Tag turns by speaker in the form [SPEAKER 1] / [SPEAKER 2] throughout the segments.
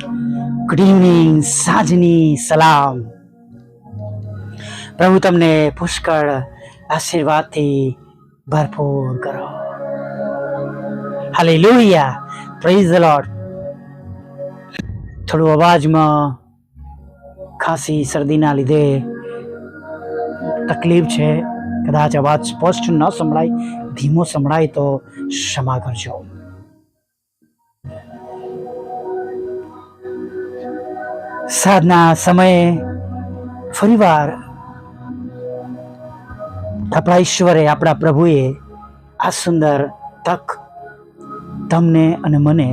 [SPEAKER 1] Good evening સાંજની સલામ પ્રભુ, તમને પુષ્કળ આશીર્વાદથી ભરપૂર કરો. હાલેલુયા પ્રેઝ ધ લોર્ડ થોડું અવાજમાં ખાંસી, શરદીના લીધે તકલીફ છે. કદાચ અવાજ સ્પષ્ટ ન સંભળાય, ધીમો સંભળાય તો ક્ષમા કરજો. સાધના સમયે ફરીવાર આપણા ઈશ્વરે, આપણા પ્રભુએ આ સુંદર તક તમને અને મને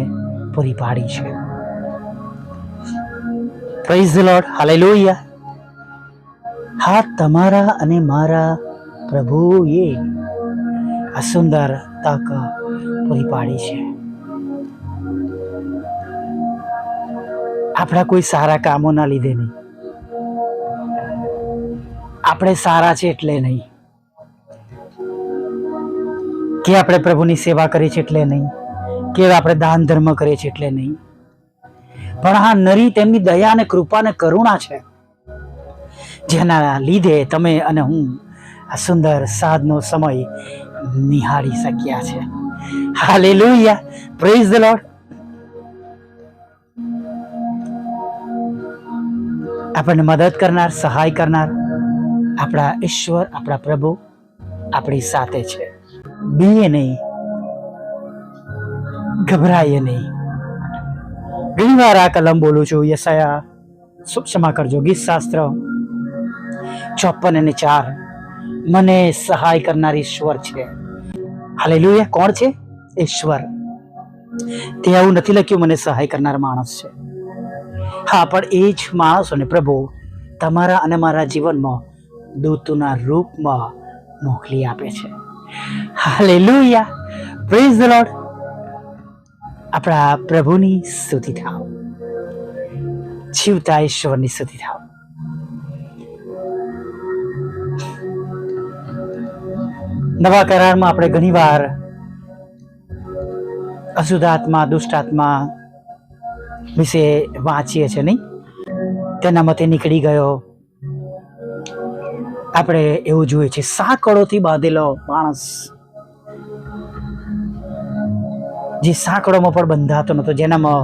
[SPEAKER 1] પૂરી પાડી છે. પ્રેઝ લોર્ડ હાલેલુયા હા, તમારા અને મારા પ્રભુએ આ સુંદર તક પૂરી પાડી છે. આપણા કોઈ સારા કામોના લીધે નહીં. આપણે સારા છે એટલે નહીં. કે આપણે પ્રભુની સેવા કરીએ છીએ એટલે નહીં. કે આપણે દાન ધર્મ કરીએ છીએ એટલે નહીં. પણ હા, નરી તેમની દયા અને કૃપા અને કરુણા છે. જેના લીધે તમે અને હું આ સુંદર સાધનો સમય નિહાળી શક્યા છે. હાલેલુયા. પ્રેઝ ધ લોર્ડ આપણને મદદ કરનાર, સહાય કરનાર, આપણા ઈશ્વર, આપણા પ્રભુ આપણી સાથે છે. બીએ નહીં, ગભરાઈએ નહીં. ઘણી વાર આ કલમ બોલું છું યસાયા ક્ષમા કરજો ગીત શાસ્ત્ર ચોપન અને ચાર. મને સહાય કરનાર ઈશ્વર છે. હાલેલુયા, કોણ છે? ઈશ્વર. તે આવું નથી લખ્યું, મને સહાય કરનાર માણસ છે. હા, પણ એ જ માણસોને પ્રભુ, તમારા અને મારા જીવનમાં દૂતના રૂપમાં મોકલી આપે છે. હાલે લુયા પ્રેઝ ધ લોર્ડ આપણા પ્રભુની સ્તુતિ થાવ. જીવતા ઈશ્વરની સ્તુતિ થાવ. નવા કરારમાં આપણે ઘણીવાર અશુદ્ધાત્મા દુષ્ટાત્મા વિશે વાંચીએ છીએ નહીં? તેના મતે નીકળી ગયો. આપણે એવું જોઈએ છે, સાંકળોથી બાંધેલો માણસ જે સાંકળોમાં પણ બંધાતો નતો જેનામાં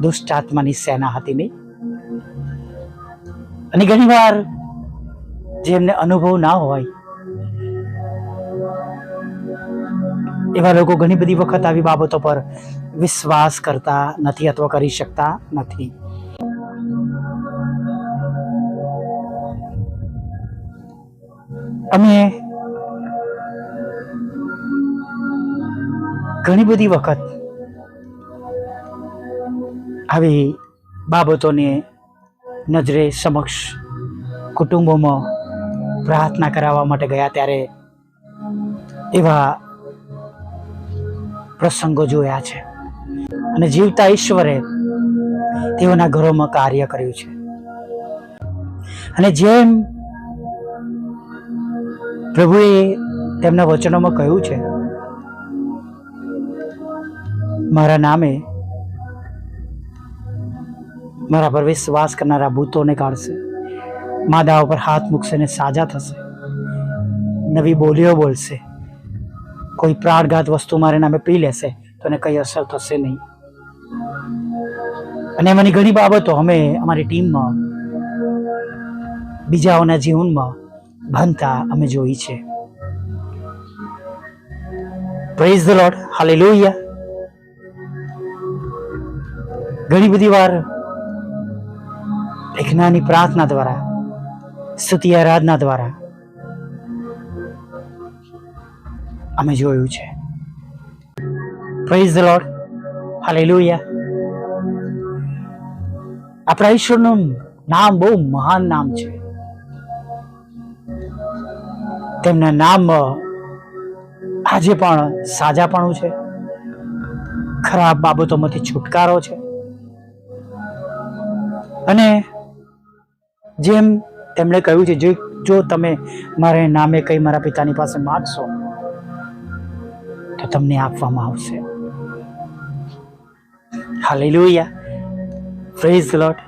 [SPEAKER 1] દુષ્ટ આત્માની સેના હતી નહીં. અને ઘણીવાર જેમને અનુભવ ના હોય, એવા લોકો ઘણી બધી વખત આવી બાબતો પર વિશ્વાસ કરતા નથી અથવા કરી શકતા નથી. અમે ઘણી બધી વખત આવી બાબતોને નજરે સમક્ષ કુટુંબોમાં પ્રાર્થના કરાવવા માટે ગયા ત્યારે એવા પ્રસંગો જોયા છે. અને જીવતા ઈશ્વરે તેઓના ઘરોમાં કાર્ય કર્યું છે. અને જેમ પ્રભુએ તેમના વચનોમાં કહ્યું છે, મારા નામે મારા પર વિશ્વાસ કરનારા ભૂતોને કાઢશે માદા ઉપર હાથ મૂકશે ને સાજા થશે, નવી બોલીઓ બોલશે, કોઈ પ્રાણઘાત વસ્તુ મારે નામે પી લેશે તો એને કંઈ અસર થશે નહીં. અને એમાંની ઘણી બાબતો અમે અમારી ટીમમાં, બીજાઓના જીવનમાં બનતા અમે જોઈ છે. પ્રેઝ ધ લોર્ડ હાલે લોહિયા ઘણી બધી વાર એક નાની પ્રાર્થના દ્વારા, સ્તુતિ આરાધના દ્વારા અમે જોયું છે. પ્રેઝ ધ લોર્ડ હાલેલુયા આપણા ઈશ્વરનું નામ બહુ મહાન નામ છે. તેમના નામ આજે પણ સાજાપણું છે. ખરાબ બાબતોમાંથી છુટકારો છે. અને જેમ તેમણે કહ્યું છે, જો જો તમે મારે નામે કંઈ મારા પિતાની પાસે માગશો, તો તમને આપવામાં આવશે. હાલેલુયા. પ્રેઝ લોટ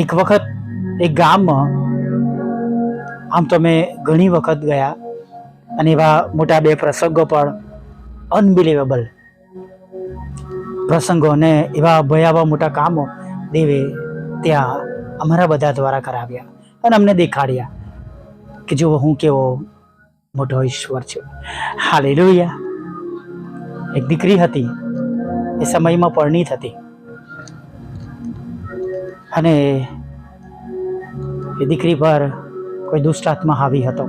[SPEAKER 1] એક વખત, એક ગામમાં, આમ તો મેં ઘણી વખત ગયા અને એવા મોટા બે પ્રસંગો પણ અનબિલીવેબલ પ્રસંગો અને એવા ભયાવહ મોટા કામો દેવે ત્યાં અમારા બધા દ્વારા કરાવ્યા અને અમને દેખાડ્યા કે જો હું કેવો મોટો ઈશ્વર છું. હાલેલુયા એક દીકરી હતી. એ સમયમાં પરણી હતી અને એ દીકરી પર કોઈ દુષ્ટ આત્મા હાવી હતો.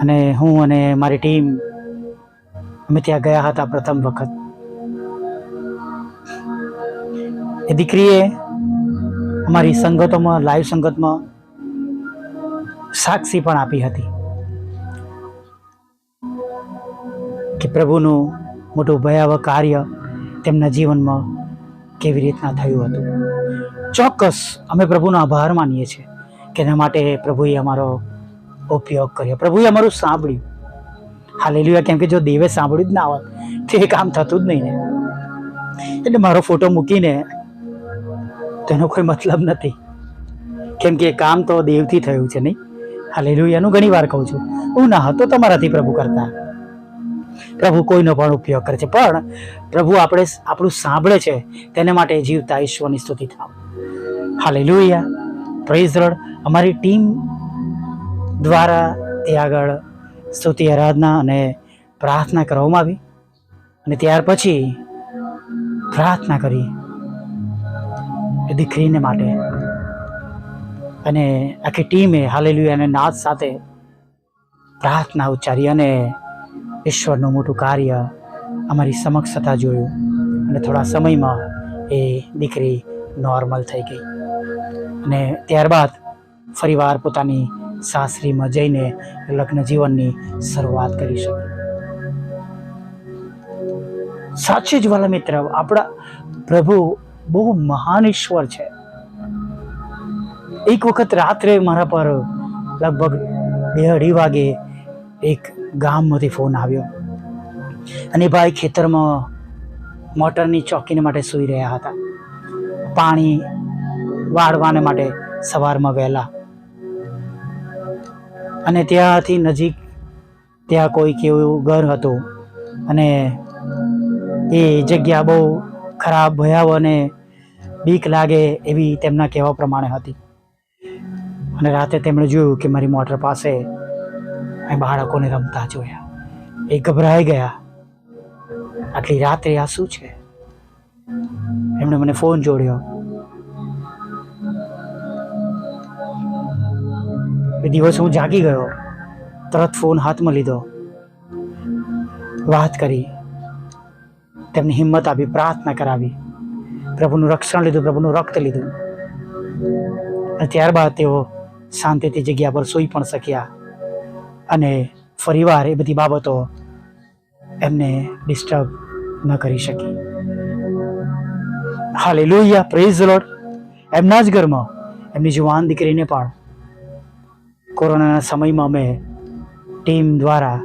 [SPEAKER 1] અને હું અને મારી ટીમ અમે ત્યાં ગયા હતા પ્રથમ વખત. એ દીકરીએ અમારી સંગતોમાં, લાઈવ સંગતમાં સાક્ષી પણ આપી હતી કે પ્રભુનું મોટું ભયાવહ કાર્ય તેમના જીવનમાં કેવી રીતના થયું હતું? ચોક્કસ અમે પ્રભુનો આભાર માનીએ છીએ કે એના માટે પ્રભુએ અમારો ઉપયોગ કર્યો. પ્રભુએ અમારું સાંભળ્યું. હાલેલુયા. કેમ કે જો દેવે સાંભળ્યું જ ના હોત, તો કામ થતું જ નહીં ને. એટલે મારો ફોટો મૂકીને તેનો કોઈ મતલબ નથી. કેમ કે કામ તો દેવથી થયું છે નહીં? હાલેલુયાનું ઘણી વાર કહું છું. હું ના હતો તમારાથી પ્રભુ કરતા. પ્રભુ કોઈનો પણ ઉપયોગ કરે છે. પણ પ્રભુ આપણે આપણું સાંભળે છે, તેને માટે જીવતા ઈશ્વરની સ્તુતિ થાવ. હાલેલુયા. પ્રેઝ રોડ અમારી ટીમ દ્વારા એ આગળ સ્તુતિ, આરાધના અને પ્રાર્થના કરવામાં આવી. અને ત્યાર પછી પ્રાર્થના કરી એ દીકરીને માટે. અને આખી ટીમે હાલેલુયાને નાદ સાથે પ્રાર્થના ઉચ્ચારી અને ઈશ્વરનું મોટું કાર્ય અમારી સમક્ષ થતાં જોયું અને થોડા સમયમાં એ દીકરી નોર્મલ થઈ ગઈ. અને ત્યારબાદ ફરીવાર પોતાની સાસરીમાં જઈને લગ્ન જીવનની શરૂઆત કરી શકી. સાચે જ વાલા મિત્ર, આપણા પ્રભુ બહુ મહાન ઈશ્વર છે. એક વખત રાત્રે મારા પર લગભગ બે અઢી વાગે એક ગામમાંથી ફોન આવ્યો. અને ભાઈ ખેતરમાં મોટરની ચોકીને માટે સૂઈ રહ્યા હતા. પાણી વાળવાને માટે સવારમાં વહેલા. અને ત્યાંથી નજીક ત્યાં કોઈ કેવું ઘર હતું. અને એ જગ્યા બહુ ખરાબ ભયાવ અને બીક લાગે એવી તેમના કહેવા પ્રમાણે હતી. અને રાતે તેમણે જોયું કે મારી મોટર પાસે અહીં બાળકોને રમતા જોયા. એ ગભરાઈ ગયા. આટલી રાત્રે આ શું છે? એમણે મને ફોન જોડ્યો. એ દિવસ હું જાગી ગયો. તરત ફોન હાથમાં લીધો. વાત કરી. તેમને હિંમત આપી પ્રાર્થના કરાવી. પ્રભુનું રક્ષણ લીધું, પ્રભુનું રક્ત લીધું. અને ત્યારબાદ તેઓ શાંતિથી જગ્યા પર સૂઈ પણ શક્યા. અને ફરીવાર એ બધી બાબતો એમને ડિસ્ટર્બ ન કરી શકી. હાલેલુયા પ્રેઝ લોડ એમના જ ઘરમાં એમની જુવાન દીકરીને પણ કોરોનાના સમયમાં અમે ટીમ દ્વારા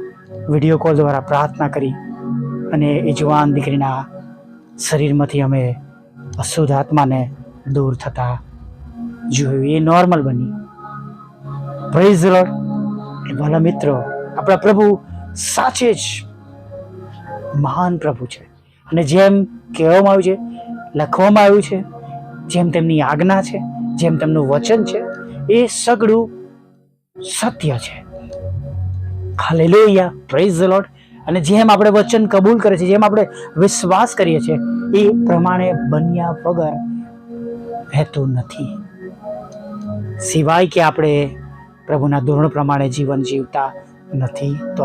[SPEAKER 1] વીડિયો કોલ દ્વારા પ્રાર્થના કરી અને એ જુવાન દીકરીના શરીરમાંથી અમે અશુદ્ધ આત્માને દૂર થતા જોયું. એ નોર્મલ બની. પ્રેઝ લોર્ડ વાલા મિત્રો, આપણા પ્રભુ સાચે જ મહાન પ્રભુ છે. અને જેમ કહેવામાં આવ્યું છે, લખવામાં આવ્યું છે, જેમ તેમની આજ્ઞા છે, જેમ તેમનું વચન છે, એ સગડું સત્ય છે. હાલેલુયા પ્રેઝ ધ લોર્ડ અને જેમ આપણે વચન કબૂલ કરે છે જેમ આપણે વિશ્વાસ કરીએ છીએ, એ પ્રમાણે બન્યા વગર રહેતું નથી. સિવાય કે આપણે પ્રભુના ધોરણ પ્રમાણે જીવન જીવતા નથી તો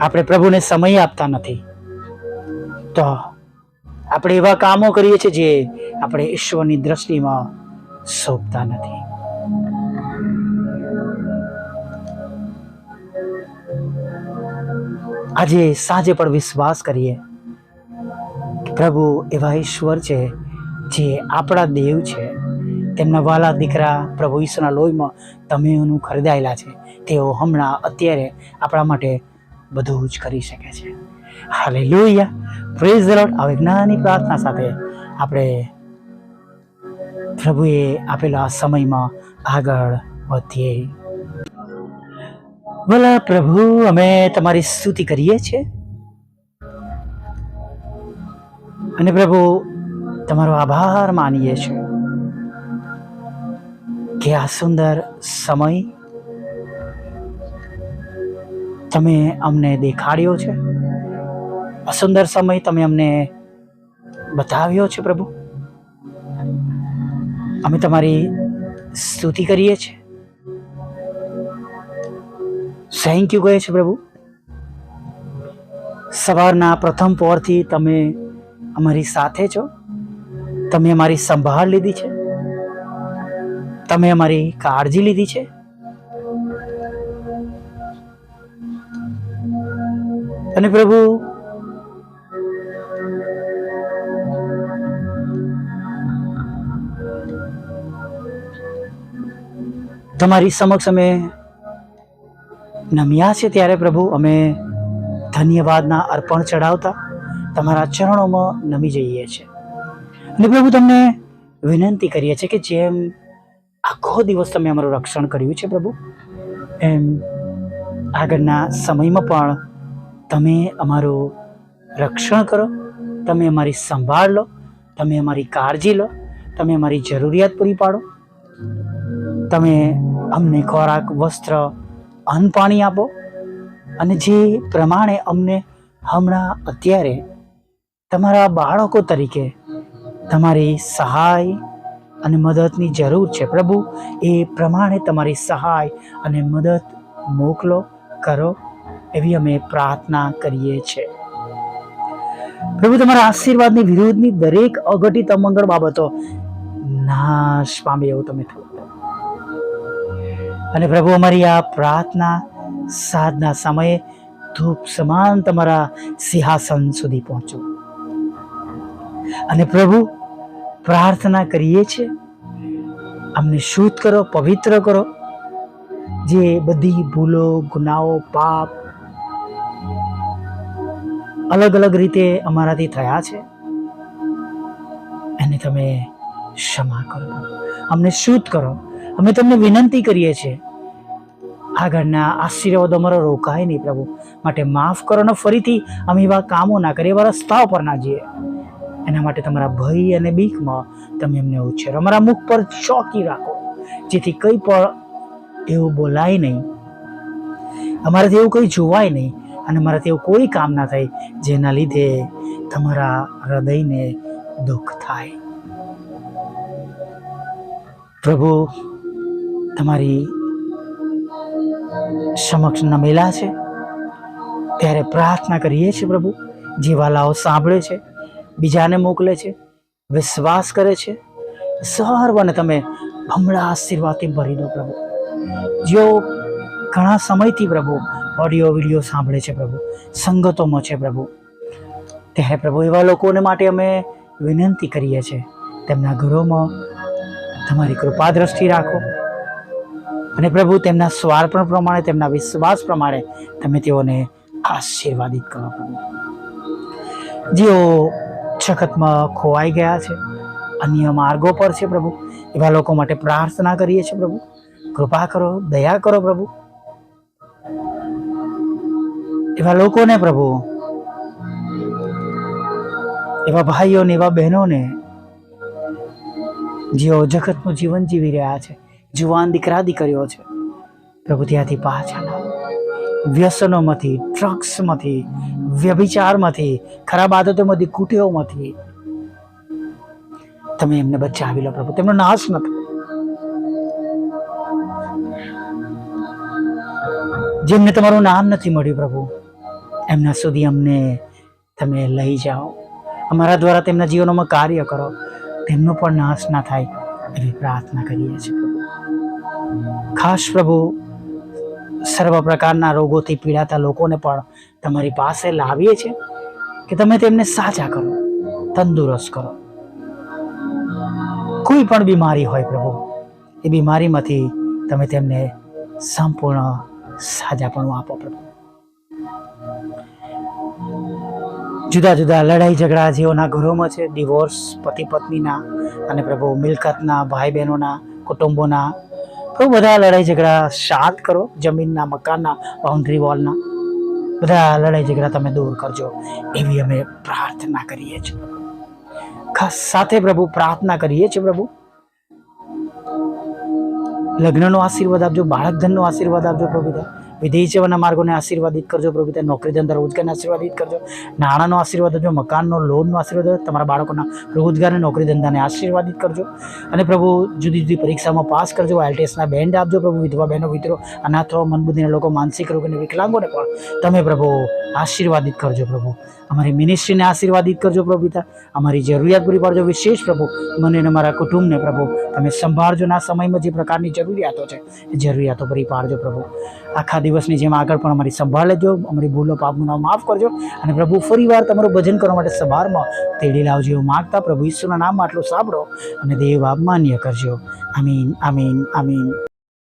[SPEAKER 1] આપણે પ્રભુને સમય આપતા નથી. તો આપણે એવા કામો કરીએ છીએ જે આપણે ઈશ્વરની દ્રષ્ટિમાં શોભતા નથી. આજે સાંજે પણ વિશ્વાસ કરીએ પ્રભુ એવા ઈશ્વર છે જે આપણા દેવ છે. તેમના વાલા દીકરા પ્રભુ ઈશ્વરના લોહીમાં તમે એનું ખરીદાયેલા છે. તેઓ હમણાં અત્યારે આપણા માટે બધું જ કરી શકે છે. હાલેલુયા. પ્રેઝ લોટ હવે જ્ઞાની પ્રાર્થના સાથે આપણે પ્રભુએ આપેલા સમયમાં આગળ વધીએ. ભલા પ્રભુ, અમે તમારી સ્તુતિ કરીએ છીએ. અને પ્રભુ, તમારો આભાર માનીએ છીએ. કે આ સુંદર સમય તમે અમને દેખાડ્યો છે? આ સુંદર સમય તમે અમને બતાવ્યો છે પ્રભુ? અમે તમારી સ્તુતિ કરીએ છીએ. થેન્ક યુ કહે છે પ્રભુ. સવારના પ્રથમ પોરથી તમે અમારી સાથે છો. તમે અમારી સંભાળ લીધી છે. તમે અમારી કાળજી લીધી છે? અને પ્રભુ, તમારી સમક્ષ અમે નમ્યા છે ત્યારે પ્રભુ, અમે ધન્યવાદના અર્પણ ચડાવતા તમારા ચરણોમાં નમી જઈએ છીએ. અને પ્રભુ, તમને વિનંતી કરીએ છીએ કે જેમ આખો દિવસ તમે અમારું રક્ષણ કર્યું છે પ્રભુ. એમ આગળના સમયમાં પણ તમે અમારું રક્ષણ કરો, તમે અમારી સંભાળ લો, તમે અમારી કાળજી લો, તમે અમારી જરૂરિયાત પૂરી પાડો. તમે અમને ખોરાક, વસ્ત્ર, અન્ન પાણી આપો અને જે પ્રમાણે અમને હમણાં અત્યારે તમારા બાળકો તરીકે તમારી સહાય અને મદદની જરૂર છે. પ્રભુ, એ પ્રમાણે તમારી સહાય અને મદદ મોકલો, કરો એવી અમે પ્રાર્થના કરીએ છીએ. પ્રભુ, તમારા આશીર્વાદની વિરુદ્ધની દરેક અઘટિત અમંગળ બાબતો નાશ પામે એવું તમે અને પ્રભુ, અમારી આ પ્રાર્થના સાધના સમયે ધૂપ સમાન તમારા સિંહાસન સુધી પહોંચો. અને પ્રભુ પ્રાર્થના કરીએ છીએ, અમને શુદ્ધ કરો, પવિત્ર કરો. જે બધી ભૂલો, ગુનાઓ, પાપ અલગ અલગ રીતે અમારાથી થયા છે, એને તમે ક્ષમા કરો. અમને શુદ્ધ કરો. અમે તમને વિનંતી કરીએ છીએ, આગળના આશીર્વાદ અમારો રોકાય નહીં પ્રભુ. માટે માફ કરો ને ફરીથી, અમે એવા કામો ના કરીએ, એવા રસ્તાઓ પર ના જઈએ. એના માટે તમારા ભય અને બીકમાં તમે એમને ઉછેરો. અમારા મુખ પર ચોકી રાખો. જેથી કંઈ પણ એવું બોલાય નહીં. અમારાથી એવું કંઈ જોવાય નહીં અને મારાથી એવું કોઈ કામ ના થાય જેના લીધે તમારા હૃદયને દુઃખ થાય. પ્રભુ, તમારી સમક્ષ નમેલા છે. ત્યારે પ્રાર્થના કરીએ છીએ પ્રભુ. જે વાલાઓ સાંભળે છે બીજાને મોકલે છે, વિશ્વાસ કરે છે. સર્વને તમે ભમણા આશીર્વાદથી ભરી દો પ્રભુ. જેઓ ઘણા સમયથી પ્રભુ ઓડિયો વીડિયો સાંભળે છે પ્રભુ. સંગતોમાં છે પ્રભુ. ત્યારે પ્રભુ, એવા લોકોને માટે અમે વિનંતી કરીએ છીએ. તેમના ઘરોમાં તમારી કૃપા દ્રષ્ટિ રાખો. અને પ્રભુ, તેમના સ્વાર્પણ પ્રમાણે, તેમના વિશ્વાસ પ્રમાણે તમે તેઓને આશીર્વાદિત કરો પ્રભુ. જેઓ જગતમાં ખોવાઈ ગયા છે. અન્ય માર્ગો પર છે પ્રભુ. એવા લોકો માટે પ્રાર્થના કરીએ છીએ પ્રભુ. કૃપા કરો, દયા કરો પ્રભુ. એવા લોકોને પ્રભુ, એવા ભાઈઓને, એવા બહેનોને, જેઓ જગતનું જીવન જીવી રહ્યા છે, જુવાન દીકરા દીકરીઓ છે, પ્રભુ ત્યાંથી પાછા લાવો. વ્યસનોમાંથી ડ્રગ્સમાંથી વ્યભિચારમાંથી, ખરાબ આદતોમાંથી, કુટેવોમાંથી. તમે એમને બચાવી લો પ્રભુ, તેમનો નાશ ન થાય. જેમને તમારું નામ નથી મળ્યું પ્રભુ, એમના સુધી અમને તમે લઈ જાઓ. અમારા દ્વારા તેમના જીવનોમાં કાર્ય કરો. તેમનો પણ નાશ ના થાય એવી પ્રાર્થના કરીએ છીએ ખાસ પ્રભુ સર્વ પ્રકારના રોગોથી પીડાતા લોકોને પણ તમારી પાસે લાવીએ છીએ કે તમે તેમને સાજા કરો, તંદુરસ્ત કરો. કોઈ પણ બીમારી હોય પ્રભુ, એ બીમારીમાંથી તમે તેમને સંપૂર્ણ સાજાપણું આપો પ્રભુ. જુદા જુદા લડાઈ ઝઘડા જેઓના ઘરોમાં છે, ડિવોર્સ પતિ પત્નીના અને પ્રભુ મિલકતના, ભાઈ બહેનોના, કુટુંબોના પ્રભુ બધા લડાઈ ઝઘડા શાંત કરો, જમીનના, મકાનના બાઉન્ડ્રી વોલના બધા લડાઈ ઝઘડા તમે દૂર કરજો. એવી અમે પ્રાર્થના કરીએ છીએ. ખાસ સાથે પ્રભુ પ્રાર્થના કરીએ છીએ પ્રભુ. લગ્નનો આશીર્વાદ આપજો બાળક ધનનો આશીર્વાદ આપજો પ્રભુ વિધેય સેવાના માર્ગોને આશીર્વાદિત કરજો. પ્રભુ પિતા નોકરી ધંધા રોજગારને આશીર્વાદિત કરજો. નાણાંનો આશીર્વાદ આપજો, મકાનનો, લોનનો આશીર્વાદ તમારા બાળકોના રોજગારને નોકરી ધંધાને આશીર્વાદિત કરજો. અને પ્રભુ જુદી જુદી પરીક્ષામાં પાસ કરજો, આઈએલટીએસના બેન્ડ આપજો, પ્રભુ, વિધવા બહેનો, મિત્રો, અનાથો, મનબુદ્ધિના લોકો, માનસિક રોગ અને વિકલાંગોને પણ તમે પ્રભુ આશીર્વાદિત કરજો પ્રભુ. અમારી મિનિસ્ટ્રીને આશીર્વાદિત કરજો પ્રભુ પિતા. અમારી જરૂરિયાત પૂરી પાડજો. વિશેષ પ્રભુ, મને અને મારા કુટુંબને પ્રભુ, તમે સંભાળજો. ના સમયમાં જે પ્રકારની જરૂરિયાતો છે, એ જરૂરિયાતો પૂરી પાડજો પ્રભુ. આખા દિવસની જેમ આગળ પણ અમારી સંભાળ લેજો. અમારી ભૂલો, પાપનું નામ માફ કરજો. અને પ્રભુ, ફરીવાર તમારું ભજન કરવા માટે સભારમાં તેડી લાવજો એવું માગતા પ્રભુ ઈશ્વરના નામમાં આટલું સાંભળો અને દેવ આપ માન્ય કરજો. આમીન આમીન આમીન.